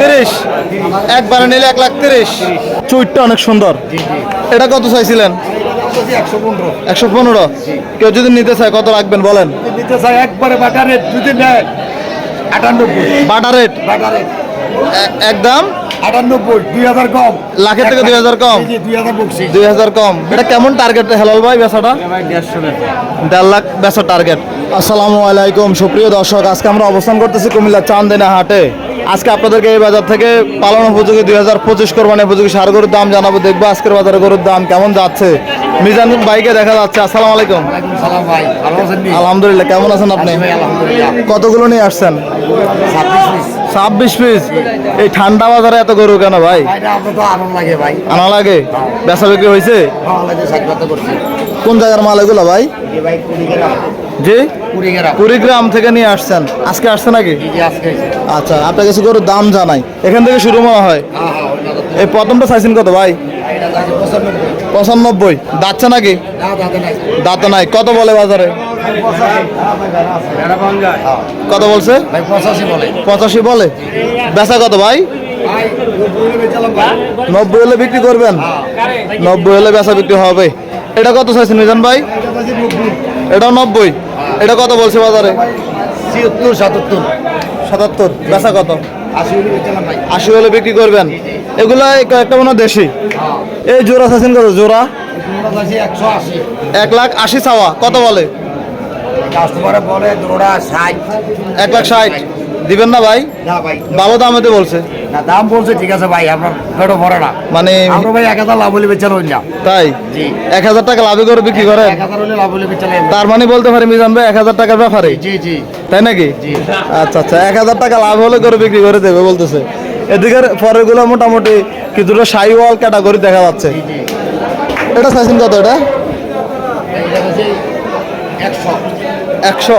তিরিশ। একবারে নিলে এক লাখ তিরিশ। চুইটটা অনেক সুন্দর। এটা কত চাইছিলেন? একশো পনেরো। কেউ যদি নিতে চায় কত রাখবেন বলেন? নিতে চাই একবারে বাটারে যদি নেয় আটানব্বই। বাটা রেট বাটারে একদম আটানব্বই দুই হাজার কম। লাখের থেকে 2000 কম? এই যে দুই হাজার বকছি। দুই হাজার কম। এটা কেমন টার্গেট হেলাল ভাই বেচাটা? দেড় লাখ বেচা টার্গেট আসসালামু আলাইকুম। সুপ্রিয় দর্শক আজকে আমরা অবস্থান করতেছি কুমিল্লা চান্দিনা হাটে। আজকে আপনাদেরকে এই বাজার থেকে পালন উপযোগী দুই হাজার পঁচিশ কোরবানি উপযোগী সার গরুর দাম জানাব দেখব আজকের বাজারে গরুর দাম কেমন যাচ্ছে। মিজান বাইকে দেখা যাচ্ছে আসসালামু আলাইকুম? আলহামদুলিল্লাহ কেমন আছেন আপনি? কতগুলো নিয়ে আসছেন? ছাব্বিশ পিস। এই ঠান্ডা বাজারে এত গরু কেন ভাই? আনা লাগে বেচা বিক্রি হয়েছে? করছি। কোন জায়গার মাল এগুলো ভাই? জি? কুড়িগ্রাম। থেকে নিয়ে আসছেন? আজকে আসছে নাকি? এই যে আজকে হয়েছে। আচ্ছা আপনার কাছে গরুর দাম জানাই। এখান থেকে শুরু মনে হয়? হ্যাঁ হ্যাঁ এই প্রথমটা চাইছেন কত ভাই? পঁচানব্বই। পঁচানব্বই। নাকি? দাঁত নাই। কত বলে বাজারে? কত বলছে? পঁচাশি বলে। বেচা কত ভাই? নব্বই হলে বিক্রি করবেন? নব্বই হলে বেচা বিক্রি হবে। এটা কত চাইছেন মিজান ভাই? এটা নব্বই। এটা কত বলছে বাজারে? ছিয়াত্তর সাতাত্তর। সাতাত্তর। বেচা কত? আশি হলে বিক্রি করবেন। এগুলা এই কয়েকটা মনে দেশি। হ্যাঁ। এই জোড়া চাইছেন কত? জোড়া? এক লাখ আশি। চাওয়া। কত বলে? কাস্টমারে বলে দুটা ষাট। এক লাখ ষাট। দিবেন না ভাই? না ভাই। ভালো দামেতে বলছে। না দাম বলছে ঠিক আছে ভাই আপনার পেটও ভরে না। মানে আমরা ভাই এক হাজার লাভ হলে বেচালো না। তাই? জি। এক হাজার টাকা লাভে করে বিক্রি করেন? এক হাজার হলে লাভ হলে বেচালে তার মানে বলতে পারি মিজান ভাই এক হাজার টাকার ব্যাপারে? জি জি। তাই নাকি? আচ্ছা আচ্ছা এক হাজার টাকা লাভ হলে করে বিক্রি করে দেবে বলতেছে। এদিকের পরেরগুলো মোটামুটি কিছুটা সাইওয়াল ক্যাটাগরি দেখা যাচ্ছে। এটা চাইছেন কত এটা? একশো? একশো।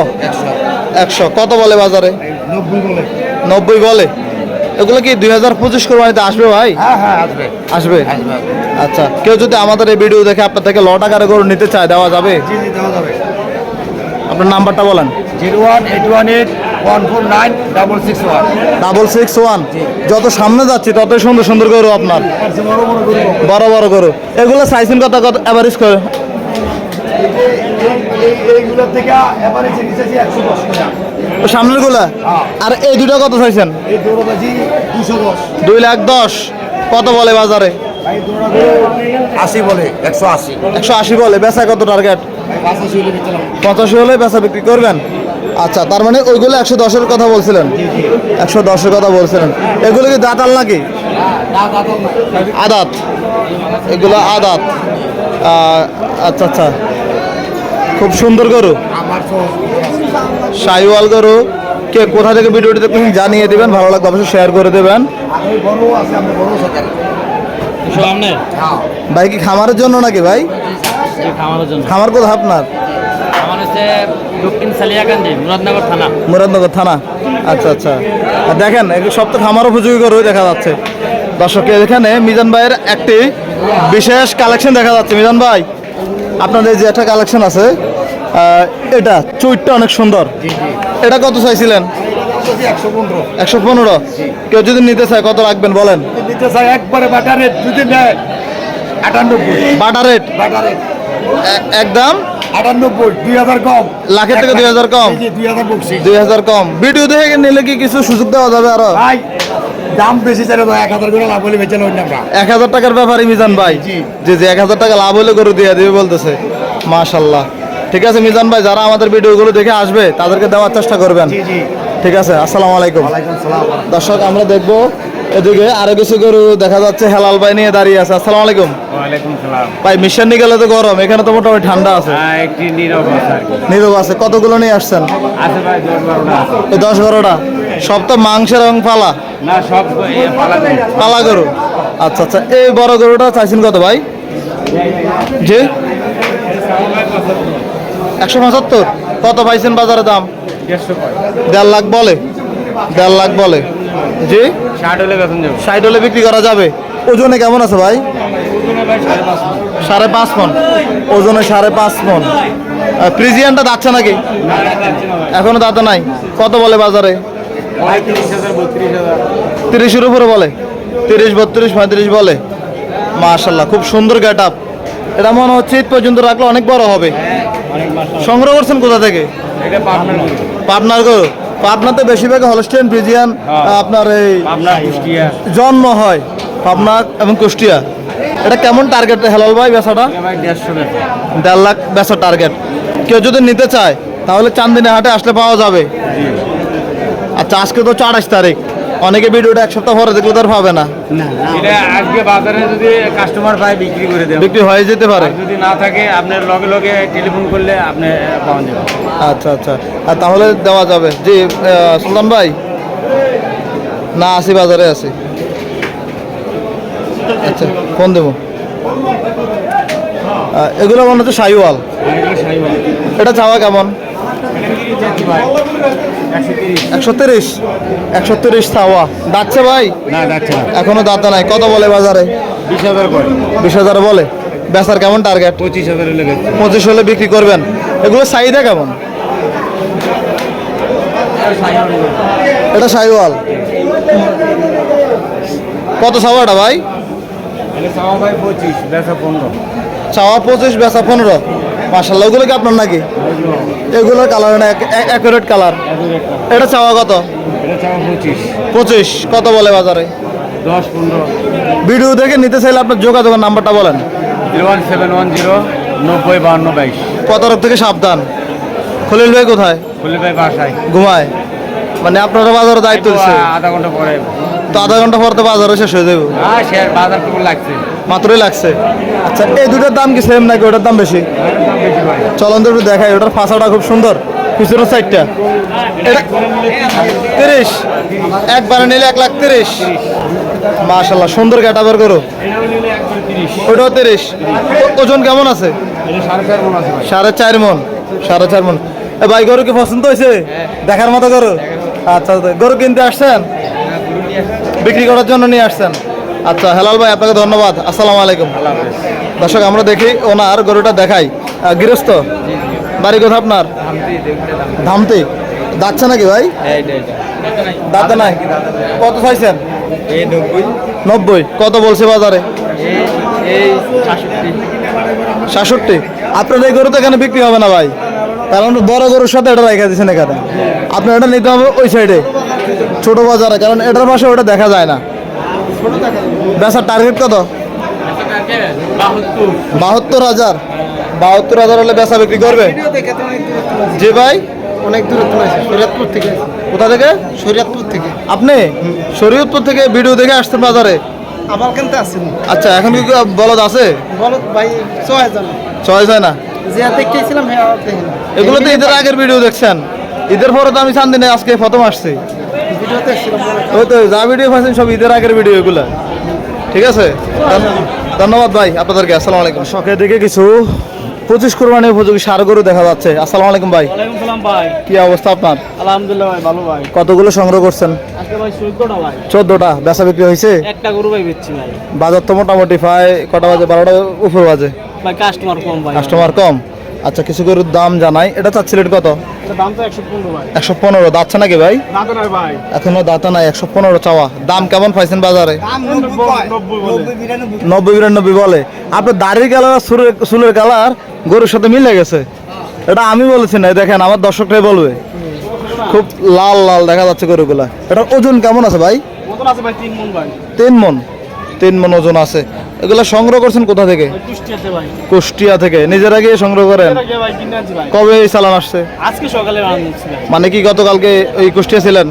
একশো। কত বলে বাজারে? নব্বই বলে। এগুলো কি দুই হাজার পঁচিশ কোরবানিতে আসবে ভাই? হ্যাঁ হ্যাঁ আসবে। আচ্ছা কেউ যদি আমাদের এই ভিডিও দেখে আপনার থেকে ল টাকার গরু নিতে চায় দেওয়া যাবে? জি জি দেওয়া যাবে। আপনার নাম্বারটা বলেন। Zero one eight one eight double six one. যত সামনে যাচ্ছি ততই সুন্দর সুন্দর গরু আপনার। বড় বড় গরু। এগুলো সাইজেন কত কত অ্যাভারেজ করে? এইগুলোর থেকে এবারে সামনেরগুলা। আর এই দুটো কত চাইছেন? দুই লাখ দশ। কত বলে বাজারে? আশি বলে একশো আশি। একশো আশি বলে। বেচা কত টার্গেট পাঁচাশি হলে বেচা বিক্রি করবেন? আচ্ছা তার মানে ওইগুলো একশো দশের কথা বলছিলেন? একশো দশের কথা বলছিলেন। এগুলো কি দাঁতাল নাকি? আদাত। এগুলো আদাত। আচ্ছা আচ্ছা। খুব সুন্দর গরু। সাইওয়াল গরু কে কোথা থেকে ভিডিওটি দেখবেন জানিয়ে দেবেন ভালো লাগবে অবশ্যই শেয়ার করে দেবেন। ভাই কি খামারের জন্য নাকি ভাই? খামার কোথা আপনার? মুরাদনগর থানা। আচ্ছা আচ্ছা। আর দেখেন এগুলো সব তো খামার উপযোগী দেখা যাচ্ছে। এখানে মিজান ভাইয়ের একটি বিশেষ কালেকশন দেখা যাচ্ছে। মিজান ভাই আপনাদের যে একটা কালেকশন আছে এটা চুইটটা অনেক সুন্দর। এটা কত চাইছিলেন? একশো পনেরো। কেউ যদি নিতে চায় কত রাখবেন বলেন? নিতে চাই একবারে বাটারে যদি নেয় আটানব্বই। বাটা রেট বাটারে একদম আটানব্বই দুই হাজার কম। লাখের থেকে 2000 কম? এই যে দুই হাজার বকছি দুই হাজার কম। ভিডিও দেখে নিলে কি কিছু সুযোগ দেওয়া যাবে আরও? ভাই দাম বেশি চাইলে তো এক হাজার করে লাভ হলে বেচে আমরা। এক হাজার টাকার ব্যাপারে মিজান ভাই। জি। জি জি এক হাজার টাকা লাভ হলে করে দিয়ে দিবে বলতেছে। মাশাল্লাহ। ঠিক আছে মিজান ভাই যারা আমাদের ভিডিওগুলো দেখে আসবে তাদেরকে দেওয়ার চেষ্টা করবেন। জি জি। ঠিক আছে আসসালামু আলাইকুম। দর্শক আমরা দেখব এদিকে আরও কিছু গরু দেখা যাচ্ছে হেলাল ভাই নিয়ে দাঁড়িয়ে আছে। আসসালামু আলাইকুম। ভাই মিশন নিয়ে গেলে তো গরম এখানে তো মোটামুটি ঠান্ডা আছে। হ্যাঁ নীরব আছে কতগুলো নিয়ে আসছেন? দশ বারোটা সব তো মাংসের এবং এ পালা পালা গরু। আচ্ছা আচ্ছা এই বড় গরুটা চাইছেন কত ভাই? জি। একশো পঁচাত্তর। কত পাইছেন বাজারে দাম? দেড় লাখ বলে। দেড় লাখ বলে। জি? ষাট হলে ষাট হলে বিক্রি করা যাবে। ওজনে কেমন আছে ভাই? সাড়ে পাঁচ মন। ওজনে সাড়ে পাঁচ মন। আহ, ফ্রিজিয়ানটা যাচ্ছে নাকি? এখনও দাঁতে নাই। কত বলে বাজারে? তিরিশের উপরে বলে। তিরিশ বত্রিশ পঁয়ত্রিশ বলে। মাশাল্লাহ খুব সুন্দর গেট আপ। এটা মনে হচ্ছে ঈদ পর্যন্ত রাখলে অনেক বড় হবে। সংগ্রহ করছেন কোথা থেকে? পাবনার গরু পাবনাতে বেশিরভাগ হলস্টেন ফ্রিজিয়ান হ্যাঁ। আপনার এই জন্ম হয় পাবনা এবং কুষ্টিয়া। এটা কেমন টার্গেট হেলাল ভাই বেচাটা? দেড় লাখ বেচা টার্গেট কেউ যদি নিতে চায় তাহলে চান্দিনী হাটে আসলে পাওয়া যাবে। আচ্ছা আজকে তো আঠাশ তারিখ। অনেকে ভিডিওটা এক সপ্তাহ পরে দেখলে তো আর পাবে না। এটা আজকে বাজারে যদি কাস্টমার পায় বিক্রি করে দেবে। বিক্রি হয়ে যেতে পারে। যদি না থাকে আপনার লগে লগে টেলিফোন করলে আপনি পাওয়া যাবে। আচ্ছা আচ্ছা। আর তাহলে দেওয়া যাবে। জি সুলতান ভাই না আসি বাজারে আছি আচ্ছা ফোন দেবো। এগুলো মনে হচ্ছে সাইওয়াল। সাইবার এটা চাওয়া কেমন? একশো তিরিশ। একশো তিরিশ তিরিশ যাচ্ছে ভাই? না যাচ্ছে না। এখনও দাঁতা নাই। কত বলে বাজারে? বিশ হাজার করে বিশ হাজার বলে? বেচার কেমন টার্গেট পঁচিশ হাজার পঁচিশ হলে বিক্রি করবেন। এগুলো চাহিদা কেমন? এটা সাইওয়াল। কত চাওয়াটা ভাই? এটা চাওয়া ভাই পঁচিশ বেচা পনেরো। চাওয়া পঁচিশ বেচা পনেরো। মাসাল্লাহ ওগুলো কি আপনার নাকি? এগুলো কালার না অ্যাকুরেট কালার এটা চাওয়া কত? পঁচিশ। কত বলে বাজারে? দশ পনেরো। ভিডিও দেখে নিতে চাইলে আপনার যোগাযোগের নাম্বারটা বলেন। Zero one seven one zero নব্বই বাহান্ন বাইশ। প্রতারক থেকে সাবধান। খলিল ভাই কোথায়? খুলে ভাই বাসায়। ঘুমায়। মানে আপনারা বাজারে দায়িত্ব আধা ঘণ্টা পরে। তো আধা ঘণ্টা পর তো বাজারে শেষ হয়ে যাবে। বাজার লাগছে। মাত্রই লাগছে। আচ্ছা এই দুটোর দাম কি সেম নাকি ওটার দাম বেশি? চলন তো একটু দেখাই ওটার ফাঁসাটা খুব সুন্দর পিছনের সাইডটা এটা তিরিশ একবারে নিলে এক লাখ তিরিশ। মাশাল্লাহ সুন্দর ক্যাটা বের করো। ওটাও তিরিশ। ওজন কেমন আছে? সাড়ে চার মন। সাড়ে চার মন। ভাই গরু কি পছন্দ হয়েছে? দেখার মতো গরু? আচ্ছা আচ্ছা। গরু কিনতে আসছেন? বিক্রি করার জন্য নিয়ে আসছেন। আচ্ছা হেলাল ভাই আপনাকে ধন্যবাদ। আসসালামু আলাইকুম। দর্শক আমরা দেখি ওনার গরুটা দেখাই। গৃহস্থ? বাড়ি কোথা আপনার? ধামতি যাচ্ছে নাকি ভাই? দাঁতে নাই? কত চাইছেন? নব্বই। কত বলছে বাজারে? সাতষট্টি সাতষট্টি। আপনার এই গরু তো এখানে বিক্রি হবে না ভাই? কারণ বড় গরুর সাথে এটা রেখে দিচ্ছেন এখানে। আপনার এটা নিতে হবে ওই সাইডে ছোট বাজারে কারণ এটার পাশে ওটা দেখা যায় না। বেচার টার্গেট কত? বাহাত্তর হাজার। বাহাত্তর হাজার হলে বেচা বিক্রি করবে? যে ভাই। অনেক আছে শরীয়তপুর থেকে। কোথা থেকে? শরীয়তপুর থেকে। আপনি? শরীয়তপুর থেকে ভিডিও দেখে আসছেন বাজারে? আবার কেনতে আসছেন আচ্ছা এখন কি বলদ আছে? বলো ভাই ছয় জন চয়েস হয় না? হ্যাঁ এগুলো তো ঈদের আগের ভিডিও দেখছেন। ঈদের পরে তো আমি চান্দিনে আজকে প্রথম আসছি। ওই তো যা ভিডিও পাচ্ছেন সব ঈদের আগের ভিডিও এগুলো। ঠিক আছে? ধন্যবাদ ভাই আপনাদেরকে আসসালামু আলাইকুম। শখে কিছু পঁচিশ কোরবানি উপযোগী সার গরু দেখা যাচ্ছে। আসসালামু আলাইকুম ভাই। ভাই। কি অবস্থা আপনার? আলহামদুলিল্লাহ ভাই ভালো ভাই। কতগুলো সংগ্রহ করছেন? চোদ্দটা বেচা বিক্রি হয়েছে? একটা গরু ভাই বেচছি ভাই। বাজার তো মোটামুটি প্রায় কটা বাজে? বারোটা উপর বাজে। ভাই কাস্টমার কম ভাই। কাস্টমার কম? আচ্ছা কিছু গরুর দাম জানাই। এটা চাচ্ছিলেন কত? দাম তো একশো পনেরো দাচ্ছে নাকি ভাই? এখনও দাতা নাই একশো পনেরো চাওয়া। দাম কেমন পাইছেন বাজারে? নব্বই বিরানব্বই। বলে। আপনার দাড়ির কালার আর চুলের চুলের কালার গরুর সাথে মিলে গেছে? এটা আমি বলেছি না দেখেন আমার দর্শকরাই বলবে। খুব লাল লাল দেখা যাচ্ছে গরুগুলা। এটার ওজন কেমন আছে ভাই? মতন আছে ভাই তিন মন ভাই। তিন মন মন ওজন আছে। এগুলা সংগ্রহ করছেন কোথা থেকে? কুষ্টিয়া থেকে। নিজেরা গিয়ে সংগ্রহ করেন? কবে এই চালান আসছে? আজকে সকালে মানে কি গতকালকে ওই কুষ্টিয়া ছিলেন?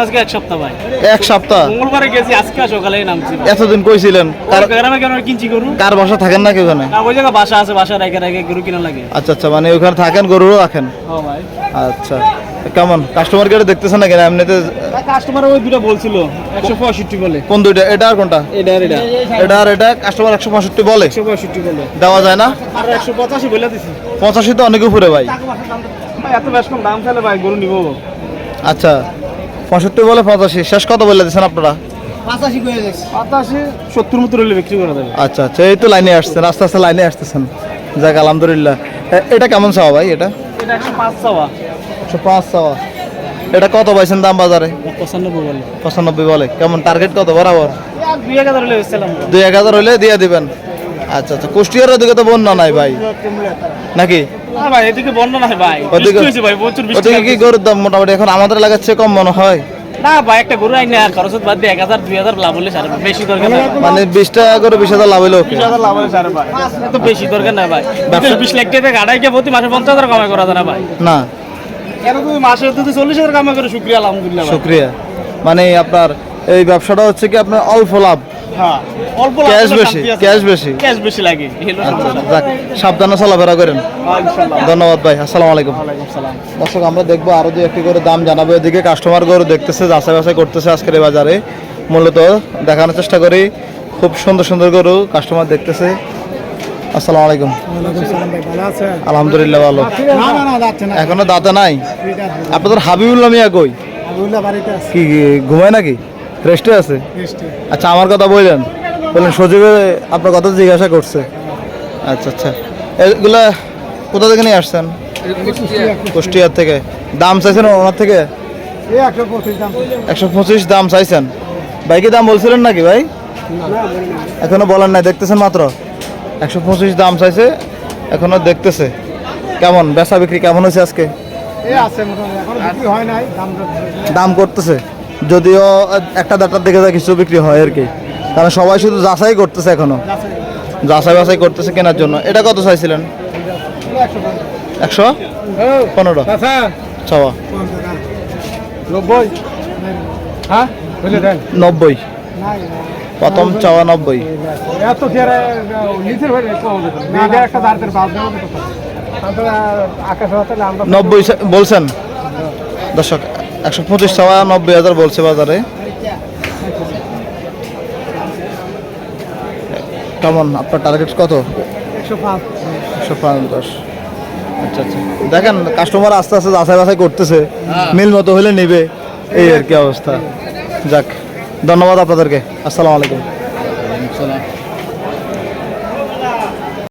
আজকে এক সপ্তাহ ভাই। এক সপ্তাহ? মঙ্গলবারে গেছি আজকে সকালে নামছি এতদিন কইছিলেন কার- গ্রামে কেন কিনছি গরু? কার বাসা থাকেন নাকি ওখানে? ওই বাসা আছে বাসা রেখে রেখে গরু কিনা লাগে। আচ্ছা আচ্ছা মানে ওখানে থাকেন গরুও রাখেন? ও ভাই। আচ্ছা। কেমন? কাস্টমার কেটে দেখতেছেন না কেন এমনিতে কাস্টমার ওই দুটো বলছিল একশো পঁয়ষট্টি বলে। কোন দুইটা? এটা আর কোনটা? এটা আর এটা। এটা আর এটা? কাস্টমার একশো পঁয়ষট্টি বলে? একশো পঁয়ষট্টি বলে। দেওয়া যায় না? আর একশো পঁচাশি বলে দিছি। পঁচাশি তো অনেক উপরে ভাই। ভাই এত বেশ কম দাম চাইলে ভাই গরু নিবো। আচ্ছা। পঁয়ষট্টি বলে পঁচাশি। শেষ কত বলে দিচ্ছেন আপনারা? পাঁচাশি সত্তর মতো হলে বিক্রি করে দেবে আচ্ছা আচ্ছা এই তো লাইনে আসছেন আস্তে আস্তে লাইনে আসতেছেন। যাক আলহামদুলিল্লাহ। এটা কেমন চাওয়া ভাই এটা? এটা একশো পাঁচ চাওয়া। একশো পাঁচ চাওয়া। এটা কত পাইছেন দাম বাজারে? পঁচানব্বই বলে। পঁচানব্বই বলে। কেমন টার্গেট কত বরাবর? দুই এক হাজার হলে হলে দিয়ে দিবেন। আচ্ছা আচ্ছা কুষ্টিয়ার ওদিকে তো বন্যা নাই ভাই। নাকি? ভাই এদিকে ভাই। ওদিকে কি গরুর দাম মোটামুটি এখন আমাদের এলাকার চেয়ে কম মনে হয়? না ভাই একটা গরু আইনা খরচ বাদ দিয়ে এক হাজার দুই হাজার লাভ হলে সারে বেশি দরকার না মানে বিশ টাকা করে বিশ হাজার লাভ হইল হাজার লাভ হলে সারে ভাই। এত বেশি দরকার না ভাই। বিশ লাখ টাকা গাড়াই গিয়ে প্রতি মাসে পঞ্চাশ হাজার কামাই করা যায় না ভাই। না। কেন তুমি মাসে যদি চল্লিশ হাজার কামাই করে? শুক্রিয়া আলহামদুলিল্লাহ শুক্রিয়া। মানে আপনার এই ব্যবসাটা হচ্ছে কি আপনার অল্প লাভ। হ্যাঁ অল্প ক্যাশ বেশি ক্যাশ বেশি। ক্যাশ বেশি লাগে আচ্ছা যাক সাবধানে চলাফেরা করেন। হ্যাঁ, ধন্যবাদ ভাই আসসালামু আলাইকুম। দর্শক আমরা দেখব আরও দু একটি করে দাম জানাব। এদিকে কাস্টমার গরু দেখতেছে যাচাই বাছাই করতেছে আজকের এই বাজারে। মূলত দেখানোর চেষ্টা করি খুব সুন্দর সুন্দর গরু কাস্টমার দেখতেছে। আসসালামু আলাইকুম। আলহামদুলিল্লাহ ভালো। না না না যাচ্ছে না। এখনও দাঁতে নাই? আপনাদের হাবিবুল্লাহ মিয়া কই? আবুল্লাহ বাড়িতে আছে। কি কি ঘুমায় নাকি? রেস্টে আছে? আচ্ছা আমার কথা বললেন। বললেন সজীবে আপনার কথা জিজ্ঞাসা করছে। আচ্ছা আচ্ছা। এগুলা কোথা থেকে নিয়ে আসছেন? কুষ্টিয়ার থেকে। দাম চাইছেন ওনার থেকে? একশো পঁচিশ দাম। চাইছেন। ভাই কি দাম বলছিলেন নাকি ভাই? এখনও বলেন নাই দেখতেছেন মাত্র? একশো পঁচিশ দাম চাইছে এখনও দেখতেছে। কেমন? বেচা বিক্রি কেমন হয়েছে আজকে? দাম করতেছে? যদিও একটা দেড়টার দিকে যা কিছু বিক্রি হয় আর কি। কারণ সবাই শুধু যাচাই করতেছে এখনও। যাচাই বাছাই করতেছে কেনার জন্য। এটা কত চাইছিলেন? একশো? পনেরো? চাওয়া নব্বই? হ্যাঁ? নব্বই। প্রথম চাওয়া নব্বই। নব্বই বলছেন? দর্শক একশো পঁচিশ চাওয়া নব্বই হাজার বলছে বাজারে। কেমন? আপনার টার্গেট কত? একশো পাঁচ। একশো আচ্ছা আচ্ছা। দেখেন কাস্টমার আস্তে আস্তে যাচাই বাছাই করতেছে। মিল মতো হলে নেবে। এই আর কি অবস্থা। যাক ধন্যবাদ আপনাদেরকে। আসসালামু আলাইকুম।